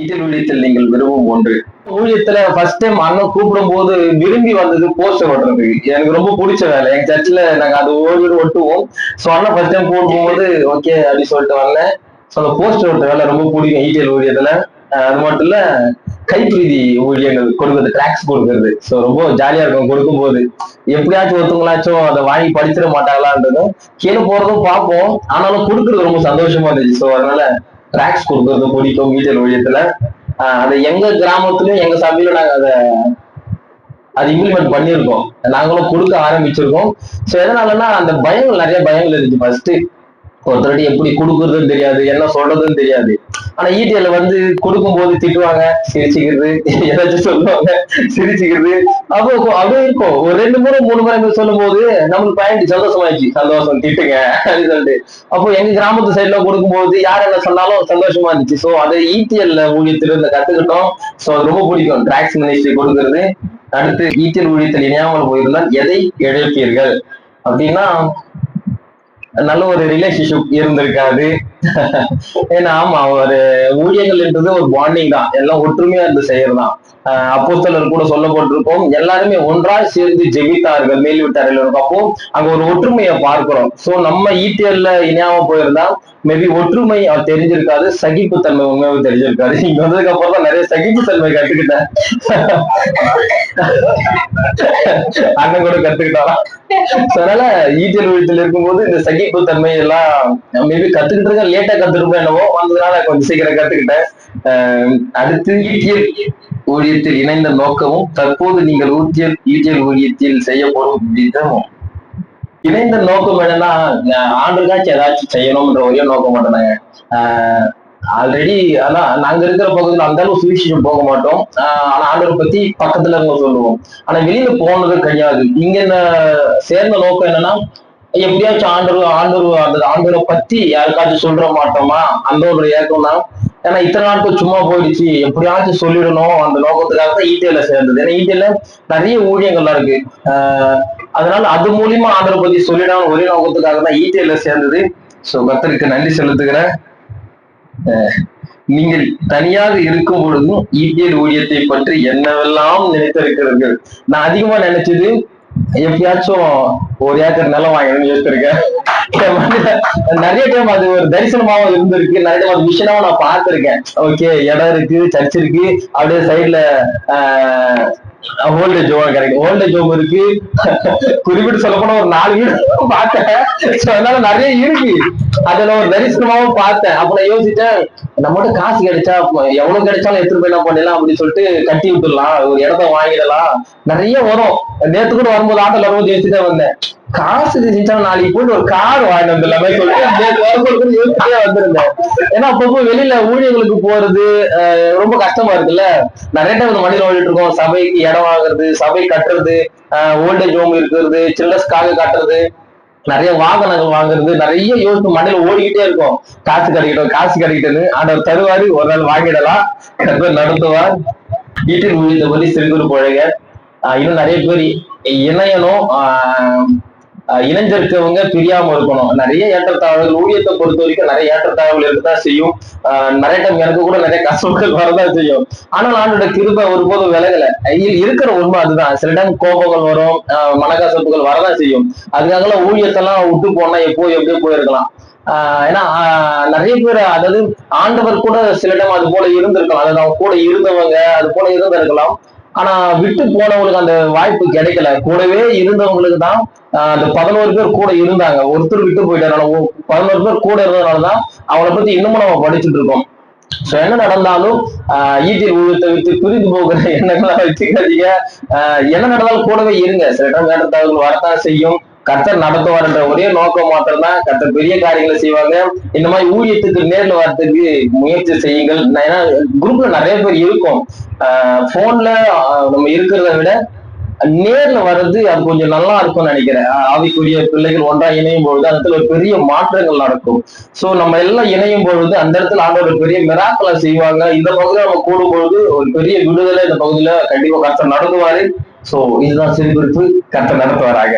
ஈட்டில் ஊழியத்தில் நீங்கள் விரும்பும் ஒன்று. ஊழியத்துல ஃபர்ஸ்ட் டைம் அண்ணன் கூப்பிடும் போது விரும்பி வந்தது போஸ்டர் ஓட்டுறதுக்கு எனக்கு ரொம்ப பிடிச்ச வேலை. எங்க சர்ச்சில் நாங்க அது ஓவியர் ஒட்டுவோம். ஸோ அண்ணன் ஃபர்ஸ்ட் டைம் போது ஓகே அப்படி சொல்லிட்டு வந்தேன். ஸோ அந்த போஸ்டர் ஓட்டுற வேலை ரொம்ப பிடிக்கும் ஈட்டியல் ஊழியத்துல. அது மட்டும் இல்ல கைப்பிரீதி ஊழியங்கள் கொடுக்குறது டிராக்ஸ் கொடுக்கறது. ஸோ ரொம்ப ஜாலியா இருக்கும் கொடுக்கும்போது. எப்படியாச்சும் ஒருத்தவங்களாச்சும் அதை வாங்கி படிச்சிட மாட்டாங்களான்றதும் கீழே போறதும் பார்ப்போம். ஆனாலும் கொடுக்கறது ரொம்ப சந்தோஷமா இருந்துச்சு. ஸோ அதனால ட்ராக்ஸ் கொடுக்கறது பிடிக்கும் ஈட்டியல் ஊழியத்துல அதை அது எங்க கிராமத்துலயும் எங்க சபையில நாங்க அதை அது இம்ப்ளிமெண்ட் பண்ணியிருக்கோம். நாங்களும் கொடுக்க ஆரம்பிச்சிருக்கோம். ஸோ எதனாலன்னா அந்த பயங்கள் நிறைய பயங்கள் இருந்துச்சு. ஃபர்ஸ்ட் ஒருத்தருடைய எப்படி கொடுக்குறதுன்னு தெரியாது என்ன சொல்றதுன்னு தெரியாது. ஆனா ஈட்டிஎல் வந்து கொடுக்கும் போது திட்டுவாங்க சிரிச்சுக்கிறது ஏதாச்சும் சொல்லுவாங்க சிரிச்சுக்கிறது. அப்போ அப்படியே இருக்கும் ஒரு ரெண்டு முறை மூணு முறை சொல்லும் போது நம்மளுக்கு பயன் சந்தோஷமாயிடுச்சு. சந்தோஷம் திட்டுங்க அப்படின்னு சொல்லிட்டு. அப்போ எங்க கிராமத்து சைட்ல கொடுக்கும்போது யார் என்ன சொன்னாலும் சந்தோஷமா இருந்துச்சு. ஸோ அதை ஈட்டிஎல்ல ஊழியத்துல இருந்த கத்துக்கிட்டோம். ஸோ அது ரொம்ப பிடிக்கும். டிராக்ஸ் மினிஸ்ட்ரி கொடுக்கறது. அடுத்து ஈட்டியல் ஊழியத்தில் இணையாமல் போயிருந்தால் எதை இழப்பீர்கள்? அப்படின்னா நல்ல ஒரு ரிலேஷன்ஷிப் இருந்திருக்காது. ஏன்னா ஆமா ஒரு ஊழியங்கள் என்றது ஒரு பாண்டிங் தான். எல்லாம் ஒற்றுமையா இருந்து செய்யறதுதான். அப்போஸ்தலர் கூட சொல்லப்பட்டிருக்கோம். எல்லாருமே ஒன்றாய் சேர்ந்து ஜெபித்தார்கள் மேல்விட்டார்கள் அப்போ அங்க ஒரு ஒற்றுமையை பார்க்கிறோம். சோ நம்ம ஈட்டியல்ல இணையாம போயிருந்தா மேபி ஒற்றுமை அவர் தெரிஞ்சிருக்காது சகிப்புத்தன்மை உண்மையாக தெரிஞ்சிருக்காது இங்க வந்ததுக்கு அப்புறம் தான் நிறைய சகிப்புத்தன்மை கத்துக்கிட்டேன். அண்ணன் கூட கத்துக்கிட்டாரா அதனால ஈட்டியல் வீட்டில் இருக்கும்போது இந்த சகிப்புத்தன்மை எல்லாம் மேபி கத்துக்கிட்டு இருக்க லேட்டா கத்துருப்போம் என்னவோ வந்ததுனால கொஞ்சம் சீக்கிரம் கத்துக்கிட்டேன். அடுத்து ஈட்டியல் ஊழியத்தில் இணைந்த நோக்கமும் தற்போது நீங்கள் ஊட்டியல் ஈட்டியல் ஊழியத்தில் செய்யப்படும் விதமும். இணைந்த நோக்கம் என்னன்னா ஆண்டுக்காச்சும் ஏதாச்சும் செய்யணும்ன்ற ஒரே நோக்கம் மாட்டேனாங்க ஆல்ரெடி ஆனா நாங்க இருக்கிற பகுதியில் அந்த அளவு சுவிசேஷம் போக மாட்டோம். ஆஹ் ஆனா ஆண்டவரை பத்தி பக்கத்துல இருந்து சொல்லுவோம். ஆனா வெளியில போனது கிடையாது. இங்க சேர்ந்த நோக்கம் என்னன்னா எப்படியாச்சும் ஆண்டவர் ஆண்டவர் அந்த ஆண்டவரை பத்தி யாருக்காச்சும் சொல்ற மாட்டோமா? அந்த ஒரு ஏக்கம் தான். ஏன்னா இத்தனை நாட்கள் சும்மா போயிடுச்சு. எப்படியாச்சும் சொல்லிடணும். அந்த நோக்கத்துக்காக தான் ஈட்டியில சேர்ந்தது. ஏன்னா ஈட்டியில நிறைய ஊழியங்கள்லாம் இருக்கு. ஆஹ் அதனால அது மூலியமா ஆண்டவரை பத்தி சொல்லிடணும். ஒரே நோக்கத்துக்காக தான் ஈட்டியில சேர்ந்தது. சோ கத்தருக்கு நன்றி செலுத்துகிறேன். அஹ் நீங்கள் தனியாக இருக்கும் பொழுதும் ஈட்டியல் ஊழியத்தை பற்றி என்னவெல்லாம் நினைத்திருக்கிறீர்கள்? நான் அதிகமா நினைச்சது எப்பயாச்சும் ஒரு ஏக்கர் நிலம் வாங்கணும்னு யோசிச்சிருக்கேன். நிறைய டைம் அது ஒரு தரிசனமாவும் இருந்திருக்கு. நிறைய டைம் அது விஷயமாவும் நான் பார்த்திருக்கேன். ஓகே இடம் இருக்கு சர்ச் இருக்கு. அப்படியே சைட்ல ஓல்டேஜ் ஹோம் கிடைக்கும். ஓல்டேஜ் ஹோம் இருக்கு. குறிப்பிட்டு சொல்ல போனா ஒரு நாலு வீடு பார்த்தேன். அதனால நிறைய இருக்கு. அதுல ஒரு தரிசனமாவும் பார்த்தேன். அப்ப நான் யோசிச்சேன் நம்மகிட்ட காசு கிடைச்சா எவ்வளவு கிடைச்சாலும் எடுத்துட்டு போய் என்ன பண்ணலாம் அப்படின்னு சொல்லிட்டு கட்டி விட்டுடலாம். ஒரு இடத்த வாங்கிடலாம். நிறைய வரும். நேத்து கூட வரும்போது ஆட்டோல வரும்போது யோசிச்சுதான் வந்தேன். காசு இருந்துச்சா நாளைக்கு போட்டு ஒரு கார் வாங்கிட்டு வந்துடலாமே சொல்லிட்டு யோசிச்சுட்டே வந்திருந்தேன். ஏன்னா அப்பப்போ வெளியில ஊழியர்களுக்கு போறது ரொம்ப கஷ்டமா இருக்குல்ல? நிறைய டைம் இந்த மனிதன் ஓடிட்டு இருக்கோம். சபைக்கு இடம் வாங்குறது சபை கட்டுறது ஓல்டேஜ் ஹோம் இருக்கிறது சில்ட்ரன்ஸ்க்காக கட்டுறது நிறைய வாகனங்கள் வாங்குறது நிறைய யோசித்து மண்ணில் ஓடிக்கிட்டே இருக்கும். காசு கிடைக்கட்டும் காசு கிடைக்கட்டும்னு. ஆண்டவர் தருவாரு ஒரு நாள் வாங்கிடலாம். நடத்துவார். வீட்டில் முடிந்த பத்தி சிறுகுறு பழக இன்னும் நிறைய பேர் இணையனும் ஆஹ் இணைஞ்சிருக்கவங்க பிரியாம இருக்கணும். நிறைய ஏற்றத்தாழ்வுகள் ஊழியத்தை பொறுத்த வரைக்கும் நிறைய ஏற்றத்தாழ்வுகள் இருக்கதான் செய்யும். நிறைய டைம் எனக்கு கூட நிறைய கஷ்டங்கள் வரதான் செய்யும். ஆனால் ஆண்டோட கிருபை ஒருபோதும் விலகல. இ- இருக்கிற உண்மை அதுதான். சில டைம் கோபங்கள் வரும் ஆஹ் மனக்கசப்புகள் வரதான் செய்யும். அதுக்காக ஊழியத்தெல்லாம் விட்டு போனா எப்போ எப்படியோ போயிருக்கலாம். ஆஹ் ஏன்னா ஆஹ் நிறைய பேர் அதாவது ஆண்டவர் கூட சில டைம் அது போல இருந்திருக்கலாம். அதாவது அவங்க கூட இருந்தவங்க அது போல இருந்திருக்கலாம். ஆனா விட்டு போனவங்களுக்கு அந்த வாய்ப்பு கிடைக்கல. கூடவே இருந்தவங்களுக்கு தான் அந்த பதினோரு பேர் கூட இருந்தாங்க. ஒருத்தர் விட்டு போயிட்டாரு. பதினோரு பேர் கூட இருந்ததுனாலதான் அவங்கள பத்தி இன்னமும் நம்ம படிச்சுட்டு இருக்கோம். சோ என்ன நடந்தாலும் ஆஹ் ஈட்டில் உழுத்த விட்டு பிரிந்து போகிற எண்ணங்களை வச்சுக்காதீங்க. ஆஹ் என்ன நடந்தாலும் கூடவே இருங்க. சில டைம் வேண்டத்தவர்கள் வரத்தான் செய்யும். கர்த்தர் நடத்துவார்ன்ற ஒரே நோக்கம் மாத்திரம்தான் கத்தர் கர்த்தர் பெரிய காரியங்களை செய்வாங்க. இந்த மாதிரி ஊழியத்துக்கு நேர்ல வரத்துக்கு முயற்சி செய்யுங்கள். ஏன்னா குரூப்ல நிறைய பேர் இருக்கும். போன்ல நம்ம இருக்கிறத விட நேர்ல வர்றது அது கொஞ்சம் நல்லா இருக்கும்னு நினைக்கிறேன். ஆஹ் ஆவிக்குரிய பிள்ளைகள் ஒன்றா இணையும் பொழுது அந்த இடத்துல ஒரு பெரிய மாற்றங்கள் நடக்கும். சோ நம்ம எல்லாம் இணையும் பொழுது அந்த இடத்துல ஆண்டவர் ஒரு பெரிய மிராக்களை செய்வாங்க. இந்த பகுதியில நம்ம கூடும் பொழுது ஒரு பெரிய விடுதலை இந்த பகுதியில கண்டிப்பா கர்த்தர் நடத்துவாரு. சோ இதுதான் சிறுகுறிப்பு கரெக்டா நடத்த வராங்க